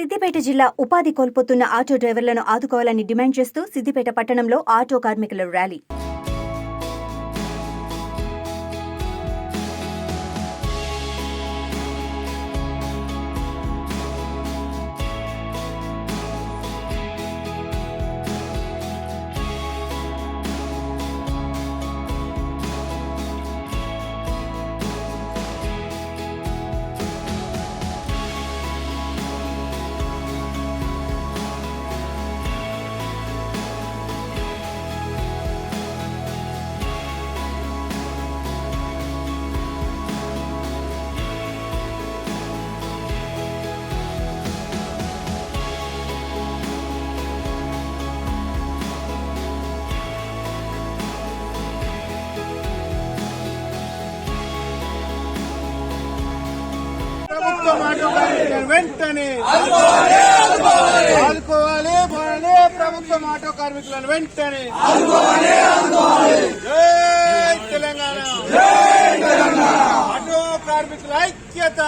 సిద్దిపేట జిల్లా ఉపాధి కోల్పోతున్న ఆటో డ్రైవర్లను ఆదుకోవాలని డిమాండ్ చేస్తూ సిద్దిపేట పట్టణంలో ఆటో కార్మికుల ర్యాలీ. వెంటనే ఆదుకోవాలి. పోవాలి ప్రభుత్వం ఆటో కార్మికులను వెంటనే జై తెలంగాణ. ఆటో కార్మికుల ఐక్యత.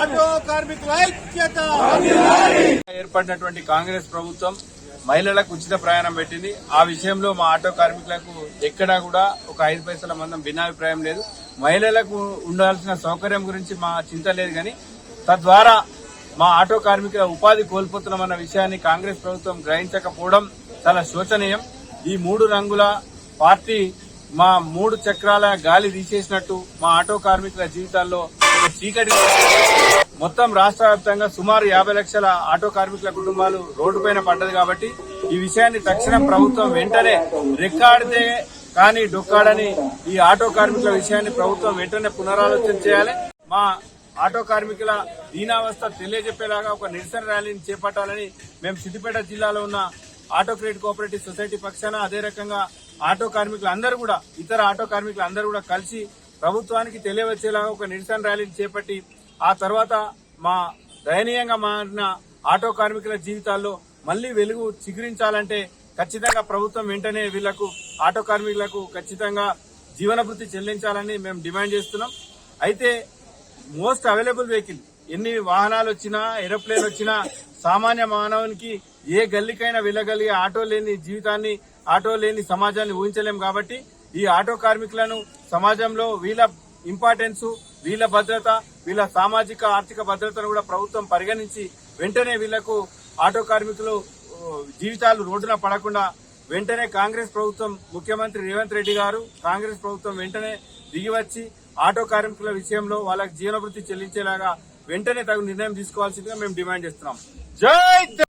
ఆటో కార్మికుల ఐక్యత. ఏర్పడినటువంటి కాంగ్రెస్ ప్రభుత్వం మహిళలకు ఉచిత ప్రయాణం పెట్టింది. ఆ విషయంలో మా ఆటో కార్మికులకు ఎక్కడా కూడా ఒక ఐదు పైసల మందం భిన్నాభిప్రాయం లేదు. మహిళలకు ఉండాల్సిన సౌకర్యం గురించి మా చింత లేదు కానీ తద్వారా మా ఆటో కార్మికుల ఉపాధి కోల్పోతున్నామన్న విషయాన్ని కాంగ్రెస్ ప్రభుత్వం గ్రహించకపోవడం చాలా శోచనీయం. ఈ మూడు రంగుల పార్టీ మా మూడు చక్రాల గాలి తీసేసినట్టు మా ఆటో కార్మికుల జీవితాల్లో చీకటి మొత్తం రాష్ట్ర వ్యాప్తంగా సుమారు యాభై లక్షల ఆటో కార్మికుల కుటుంబాలు రోడ్డుపైన పడ్డది కాబట్టి ఈ విషయాన్ని తక్షణం ప్రభుత్వం వెంటనే రెక్కాడితే కానీ డొక్కాడని ఈ ఆటో కార్మికుల విషయాన్ని ప్రభుత్వం వెంటనే పునరాలోచన చేయాలి. మా ఆటో కార్మికుల దీనావస్థ తెలియజెప్పేలాగా ఒక నిరసన ర్యాలీని చేపట్టాలని మేము సిద్దిపేట జిల్లాలో ఉన్న ఆటో క్రెడిట్ కోఆపరేటివ్ సొసైటీ పక్షాన అదే రకంగా ఆటో కార్మికులు అందరూ కూడా ఇతర ఆటో కార్మికులు అందరూ కూడా కలిసి ప్రభుత్వానికి తెలియవచ్చేలాగా ఒక నిరసన ర్యాలీని చేపట్టి ఆ తర్వాత మా దయనీయంగా మారిన ఆటో కార్మికుల జీవితాల్లో మళ్ళీ వెలుగు చిగురించాలంటే ఖచ్చితంగా ప్రభుత్వం వెంటనే వీళ్ళకు ఆటో కార్మికులకు ఖచ్చితంగా జీవనభృతి చెల్లించాలని మేము డిమాండ్ చేస్తున్నాం. అయితే మోస్ట్ అవైలబుల్ వెహికల్ ఎన్ని వాహనాలు వచ్చినా ఏరోప్లేన్ వచ్చినా సామాన్య మానవునికి ఏ గల్లీకైనా వెళ్ళగలిగే ఆటో లేని జీవితాన్ని ఆటో లేని సమాజాన్ని ఊహించలేం కాబట్టి ఈ ఆటో కార్మికులను సమాజంలో వీళ్ళ ఇంపార్టెన్స్ వీళ్ళ భద్రత వీళ్ళ సామాజిక ఆర్థిక భద్రతను కూడా ప్రభుత్వం పరిగణించి వెంటనే వీళ్ళకు ఆటో కార్మికులు జీవితాలు రోడ్డున పడకుండా వెంటనే కాంగ్రెస్ ప్రభుత్వం ముఖ్యమంత్రి రేవంత్ రెడ్డి గారు కాంగ్రెస్ ప్రభుత్వం వెంటనే దిగివచ్చి ఆటో కార్మికుల విషయంలో వాళ్ళకి జీవనభృతి చెల్లించేలాగా వెంటనే తగు నిర్ణయం తీసుకోవాల్సిందిగా మేము డిమాండ్ చేస్తున్నాం. జై